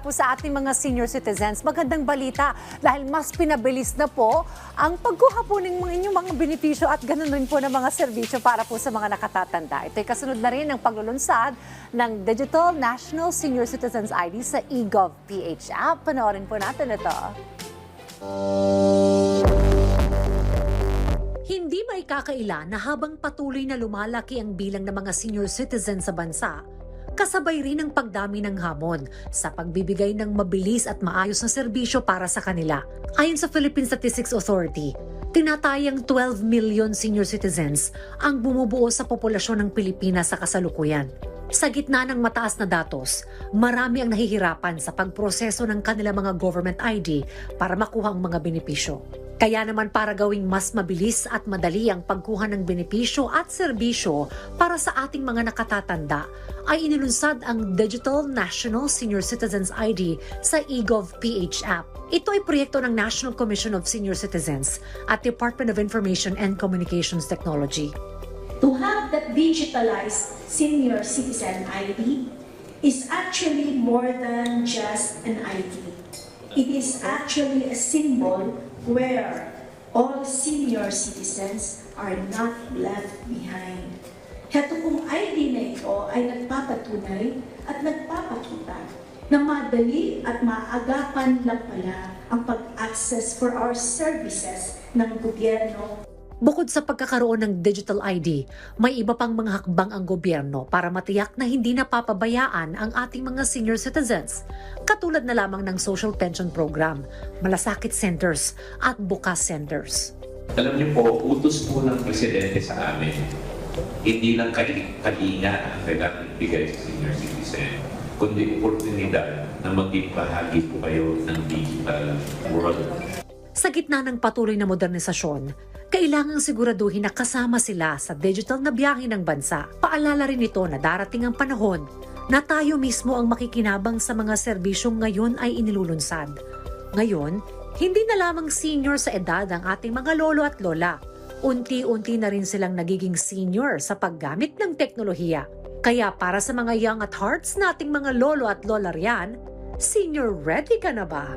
po sa ating mga senior citizens, magandang balita dahil mas pinabilis na po ang pagkuha po ng mga inyong mga benepisyo at ganun rin po ng mga serbisyo para po sa mga nakatatanda. Ito'y kasunod na rin ng paglulunsad ng Digital National Senior Citizens ID sa eGov PH app. Panoorin po natin ito. Hindi may kakaila na habang patuloy na lumalaki ang bilang ng mga senior citizens sa bansa, kasabay rin ang pagdami ng hamon sa pagbibigay ng mabilis at maayos na serbisyo para sa kanila. Ayon sa Philippine Statistics Authority, tinatayang 12 million senior citizens ang bumubuo sa populasyon ng Pilipinas sa kasalukuyan. Sa gitna ng mataas na datos, marami ang nahihirapan sa pagproseso ng kanilang mga government ID para makuha ang mga benepisyo. Kaya naman para gawing mas mabilis at madali ang pagkuha ng benepisyo at serbisyo para sa ating mga nakatatanda, ay inilunsad ang Digital National Senior Citizens ID sa eGov PH app. Ito ay proyekto ng National Commission of Senior Citizens at Department of Information and Communications Technology. To have that digitalized senior citizen ID is actually more than just an ID. It is actually a symbol where all senior citizens are not left behind. Heto kung ID na ito ay nagpapatunay at nagpapakita na madali at maagapan lang pala ang pag-access for our services ng gobyerno Bukod sa pagkakaroon ng digital ID, may iba pang mga hakbang ang gobyerno para matiyak na hindi napapabayaan ang ating mga senior citizens. Katulad na lamang ng social pension program, malasakit centers at bukas centers. Alam niyo po, utos po ng presidente sa amin, hindi lang kalinga ang kailangan ibigay sa senior citizen, kundi oportunidad na maging bahagi po kayo ng digital world. Sa gitna ng patuloy na modernisasyon, kailangang siguraduhin na kasama sila sa digital na biyahe ng bansa. Paalala rin ito na darating ang panahon na tayo mismo ang makikinabang sa mga serbisyong ngayon ay inilulunsad. Ngayon, hindi na lamang senior sa edad ang ating mga lolo at lola. Unti-unti na rin silang nagiging senior sa paggamit ng teknolohiya. Kaya para sa mga young at hearts nating mga lolo at lola riyan, senior ready ka na ba?